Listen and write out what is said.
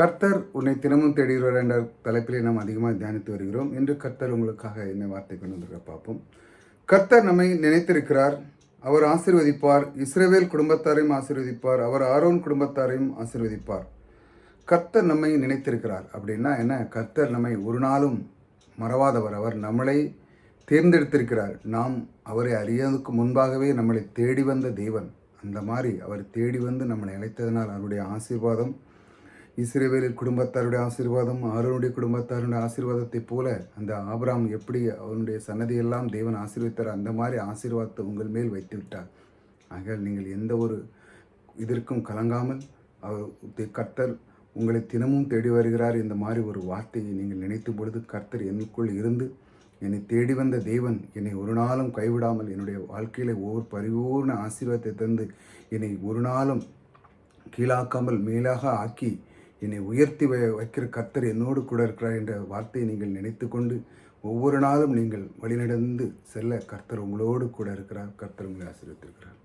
கர்த்தர் உன்னை தினமும் தேடுகிறார் என்ற தலைப்பிலே நாம் அதிகமாக தியானித்து வருகிறோம். இன்று கர்த்தர் உங்களுக்காக என்ன வார்த்தை கொண்டு வந்திருக்க பார்ப்போம். கர்த்தர் நம்மை நினைத்திருக்கிறார். அவர் ஆசிர்வதிப்பார். இஸ்ரேவேல் குடும்பத்தாரையும் ஆசிர்வதிப்பார். அவர் ஆரோன் குடும்பத்தாரையும் ஆசிர்வதிப்பார். கர்த்தர் நம்மை நினைத்திருக்கிறார் அப்படின்னா என்ன? கர்த்தர் நம்மை ஒரு நாளும் மறவாதவர். அவர் நம்மளை தேர்ந்தெடுத்திருக்கிறார். நாம் அவரை அறியதுக்கு முன்பாகவே நம்மளை தேடி வந்த தேவன். அந்த மாதிரி அவர் தேடி வந்து நம்மளை அழைத்ததனால் அவருடைய ஆசீர்வாதம் இஸ்ரேவேலின் குடும்பத்தாருடைய ஆசீர்வாதம் ஆரோனுடைய குடும்பத்தாருடைய ஆசீர்வாதத்தைப் போல அந்த ஆபராம் எப்படி அவனுடைய சன்னதியெல்லாம் தேவன் ஆசீர்வித்தார் அந்த மாதிரி ஆசீர்வாதத்தை உங்கள் மேல் வைத்து விட்டார் ஆகையால் நீங்கள் எந்த ஒரு இதற்கும் கலங்காமல் அவர் கர்த்தர் உங்களை தினமும் தேடி வருகிறார் இந்த மாதிரி ஒரு வார்த்தையை நீங்கள் நினைக்கும் பொழுது கர்த்தர் எனக்குள் இருந்து என்னை தேடி வந்த தேவன் என்னை ஒரு நாளும் கைவிடாமல் என்னுடைய வாழ்க்கையில் ஒவ்வொரு பரிபூர்ண ஆசீர்வாதத்தை தந்து என்னை ஒரு நாளும் கீழாக்காமல் மேலாக ஆக்கி என்னை உயர்த்தி வை வைக்கிற கர்த்தர் என்னோடு கூட இருக்கிறார் என்ற வார்த்தையை நீங்கள் நினைத்து கொண்டு ஒவ்வொரு நாளும் நீங்கள் வழிநடந்து செல்ல கர்த்தர் உங்களோடு கூட இருக்கிறார் கர்த்தர் உங்களை ஆசீர்வத்திருக்கிறார்